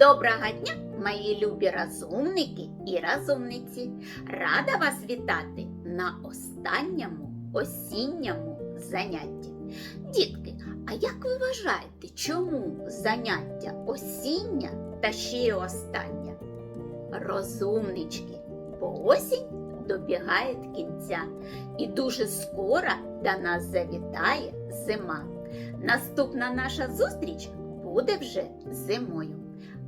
Доброго дня, мої любі розумники і розумниці! Рада вас вітати на останньому осінньому занятті. Дітки, а як ви вважаєте, чому заняття осіння та ще й останнє? Розумнички, бо осінь добігає кінця, і дуже скоро до нас завітає зима. Наступна наша зустріч буде вже зимою.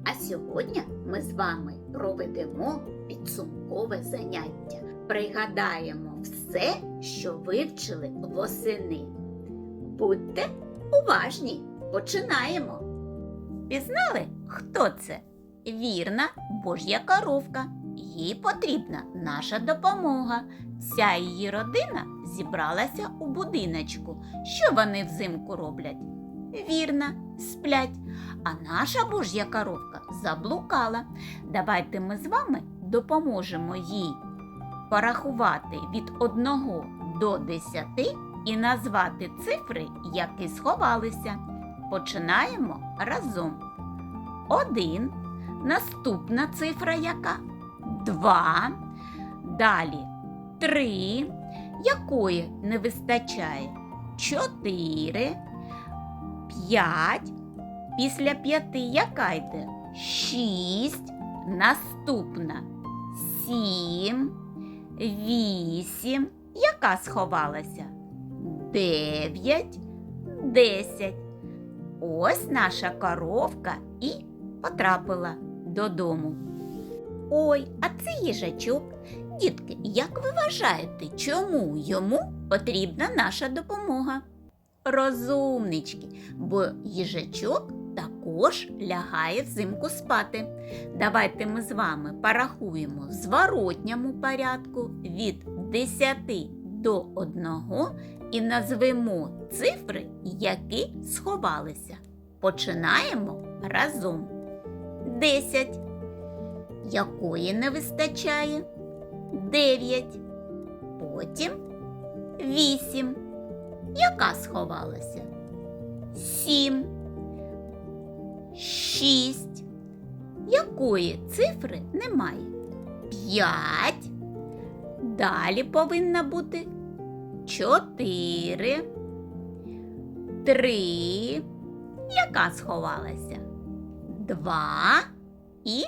А сьогодні ми з вами проведемо підсумкове заняття. Пригадаємо все, що вивчили восени. Будьте уважні, починаємо. Пізнали, хто це? Вірна Божя коровка. Їй потрібна наша допомога. Вся її родина зібралася у будиночку. Що вони взимку роблять? Вірно, сплять. А наша божя коровка заблукала. Давайте ми з вами допоможемо їй порахувати від 1 до 10 і назвати цифри, які сховалися. Починаємо разом. 1. Наступна цифра яка? 2. Далі 3. Якої не вистачає? 4. 5. Після п'яти яка йде? Шість. Наступна. Сім. Вісім. Яка сховалася? Дев'ять. Десять. Ось наша коровка і потрапила додому. Ой, а це їжачок. Дітки, як ви вважаєте, чому йому потрібна наша допомога? Розумнички, бо їжачок також лягає взимку спати. Давайте ми з вами порахуємо в зворотньому порядку від 10 до 1 і назвемо цифри, які сховалися. Починаємо разом. 10. Якої не вистачає? 9. Потім 8. Яка сховалася? Сім. Шість. Якої цифри немає? П'ять. Далі повинна бути чотири. Три. Яка сховалася? Два і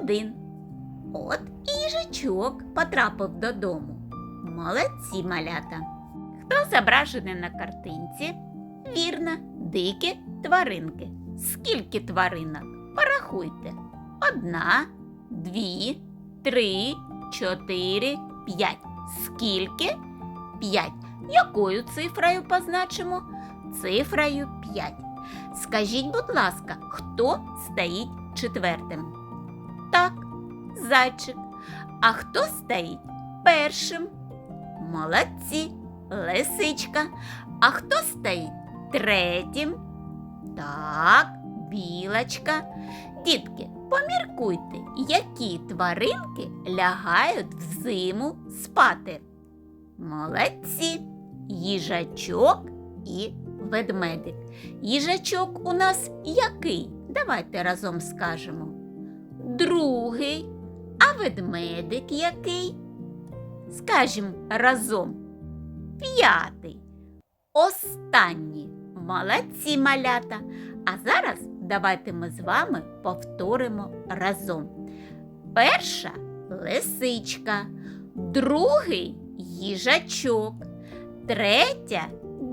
один. От і їжачок потрапив додому. Молодці малята. Хто зображений на картинці? Вірно, дикі тваринки. Скільки тваринок? Порахуйте. Одна, дві, три, чотири, п'ять. Скільки? П'ять. Якою цифрою позначимо? Цифрою п'ять. Скажіть, будь ласка, хто стоїть четвертим? Так, зайчик. А хто стоїть першим? Молодці лисичка. А хто стоїть третім? Так, білочка. Дітки, поміркуйте, які тваринки лягають взиму спати. Молодці, їжачок і ведмедик. Їжачок у нас який? Давайте разом скажемо. Другий, а ведмедик який? Скажемо разом п'ятий. Останній. Молодці малята. А зараз давайте ми з вами повторимо разом. Перша лисичка, другий їжачок, третя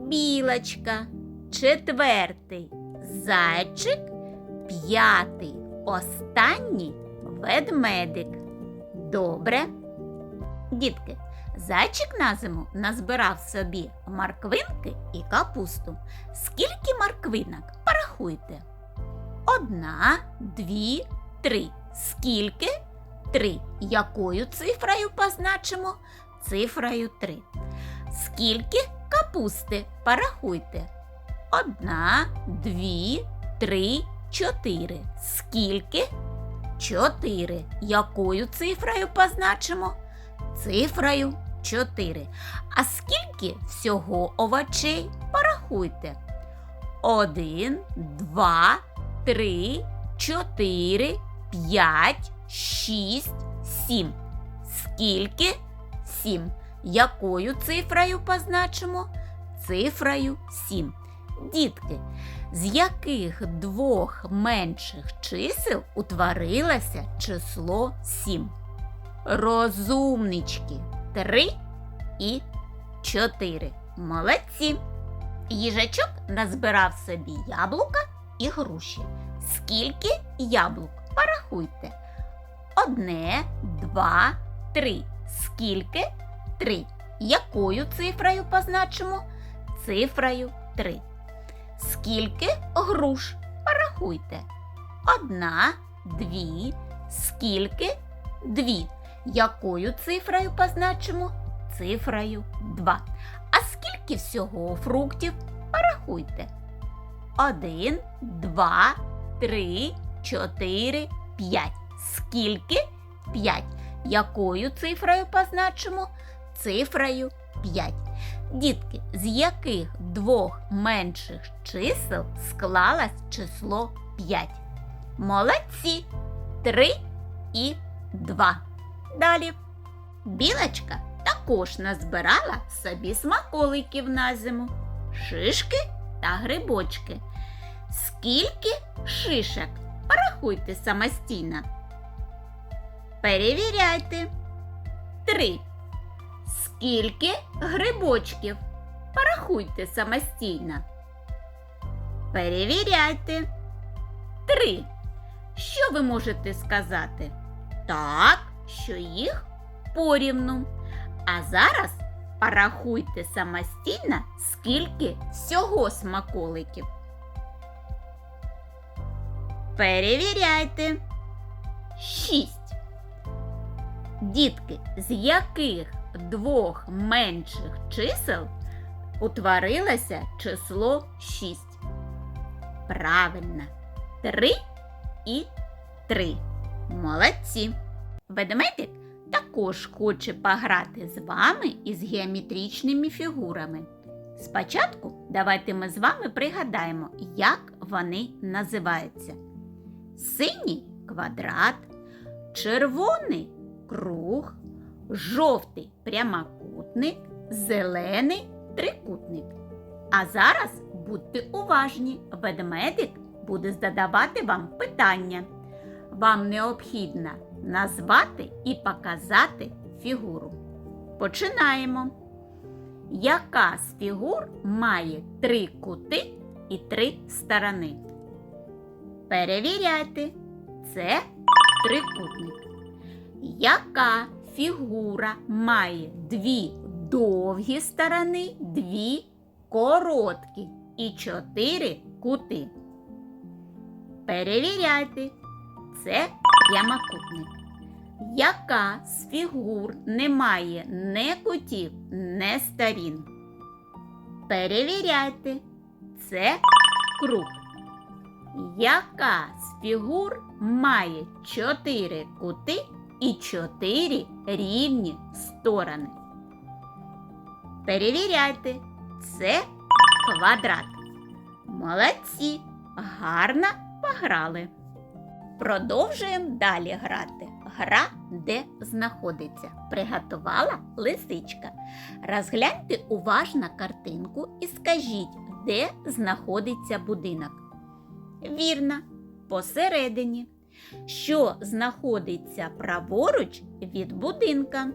білочка, четвертий зайчик, п'ятий останній ведмедик. Добре? Дітки, Зайчик на зиму назбирав собі морквинки і капусту. Скільки морквинок? Порахуйте. Одна, дві, три. Скільки? Три. Якою цифрою позначимо? Цифрою три. Скільки капусти? Порахуйте. Одна, дві, три, чотири. Скільки? Чотири. Якою цифрою позначимо? Цифрою 4. А скільки всього овочей? Порахуйте. Один, два, три, чотири, п'ять, шість, сім. Скільки? Сім. Якою цифрою позначимо? Цифрою сім. Дітки, з яких двох менших чисел утворилося число сім? Розумнички. Три і чотири. Молодці. Їжачок назбирав собі яблука і груші. Скільки яблук? Порахуйте. Одне, два, три. Скільки? Три. Якою цифрою позначимо? Цифрою три. Скільки груш? Порахуйте. Одна, дві. Скільки? Дві. Якою цифрою позначимо? Цифрою два. А скільки всього фруктів? Порахуйте. Один, два, три, чотири, п'ять. Скільки? П'ять. Якою цифрою позначимо? Цифрою 5. Дітки, з яких двох менших чисел склалось число 5? Молодці. 3 і 2. Далі. Білочка також назбирала собі смаколиків на зиму. Шишки та грибочки. Скільки шишок? Порахуйте самостійно. Перевіряйте. Три. Скільки грибочків? Порахуйте самостійно. Перевіряйте. Три. Що ви можете сказати? Так, що їх порівну. А зараз порахуйте самостійно, скільки всього смаколиків. Перевіряйте. Шість. Дітки, з яких двох менших чисел утворилося число 6? Правильно, 3 і 3. Молодці. Ведмедик також хоче пограти з вами із геометричними фігурами. Спочатку давайте ми з вами пригадаємо, як вони називаються. Синій квадрат, червоний круг, жовтий прямокутник, зелений трикутник. А зараз будьте уважні, ведмедик буде задавати вам питання. Вам необхідно назвати і показати фігуру. Починаємо. Яка з фігур має три кути і три сторони? Перевіряйте. Це трикутник. Яка фігура має дві довгі сторони, дві короткі і чотири кути? Перевіряйте. Це прямокутник. Яка з фігур не має не кутів, не сторін? Перевіряйте. Це круг. Яка з фігур має чотири кути і чотири рівні сторони? Перевіряйте. Це квадрат. Молодці. Гарно пограли. Продовжуємо далі грати. Гра, де знаходиться. Приготувала лисичка. Розгляньте уважно картинку і скажіть, де знаходиться будинок. Вірно, посередині. Що знаходиться праворуч від будинка?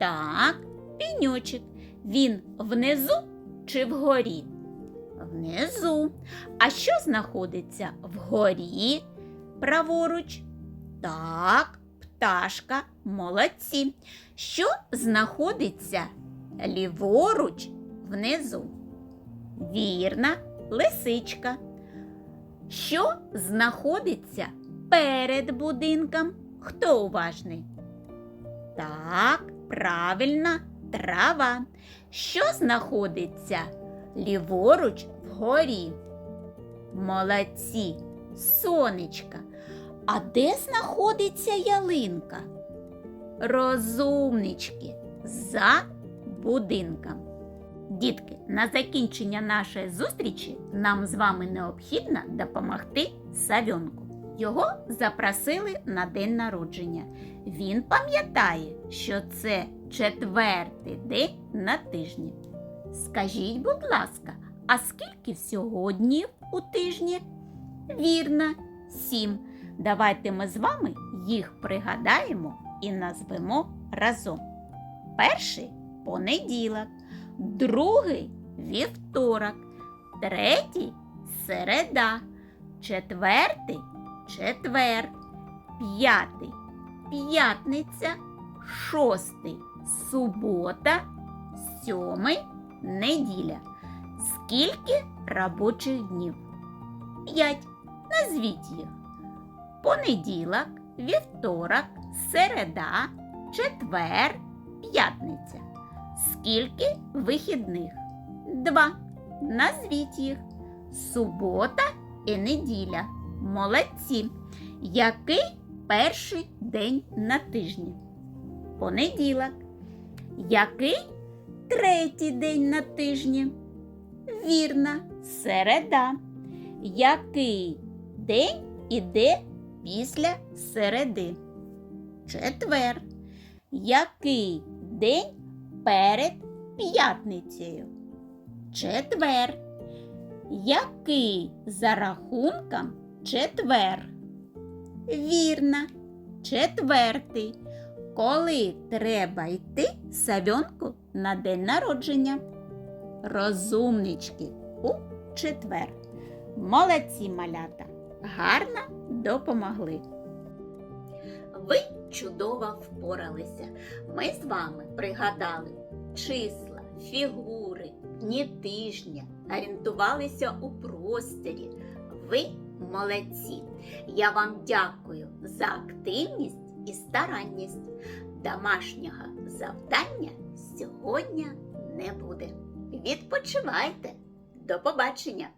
Так, піньочок. Він внизу чи вгорі? Внизу. А що знаходиться вгорі? Праворуч? Так, пташка, молодці. Що знаходиться ліворуч внизу? Вірна, лисичка. Що знаходиться перед будинком? Хто уважний? Так, правильно, трава. Що знаходиться ліворуч вгорі? Молодці, сонечка. А де знаходиться ялинка? Розумнички за будинком. Дітки, на закінчення нашої зустрічі нам з вами необхідно допомогти Савьонку. Його запросили на день народження. Він пам'ятає, що це четвертий день на тижні. Скажіть, будь ласка, а скільки всього днів у тижні? Вірно, сім. Давайте ми з вами їх пригадаємо і назвемо разом. Перший понеділок, другий вівторок, третій середа, четвертий четвер, п'ятий п'ятниця, шостий субота, сьомий неділя. Скільки робочих днів? П'ять. Назвіть їх. Понеділок, вівторок, середа, четвер, п'ятниця. Скільки вихідних? Два. Назвіть їх. Субота і неділя. Молодці. Який перший день на тижні? Понеділок. Який третій день на тижні? Вірно, середа. Який день іде після середи? Четвер. Який день перед п'ятницею? Четвер. Який за рахунком четвер? Вірно, четвертий. Коли треба йти савьонку на день народження? Розумнички у четвер. Молодці малята, гарно допомогли. Ви чудово впоралися. Ми з вами пригадали числа, фігури, дні тижня, орієнтувалися у просторі. Ви молодці. Я вам дякую за активність і старанність. Домашнього завдання сьогодні не буде. Відпочивайте. До побачення!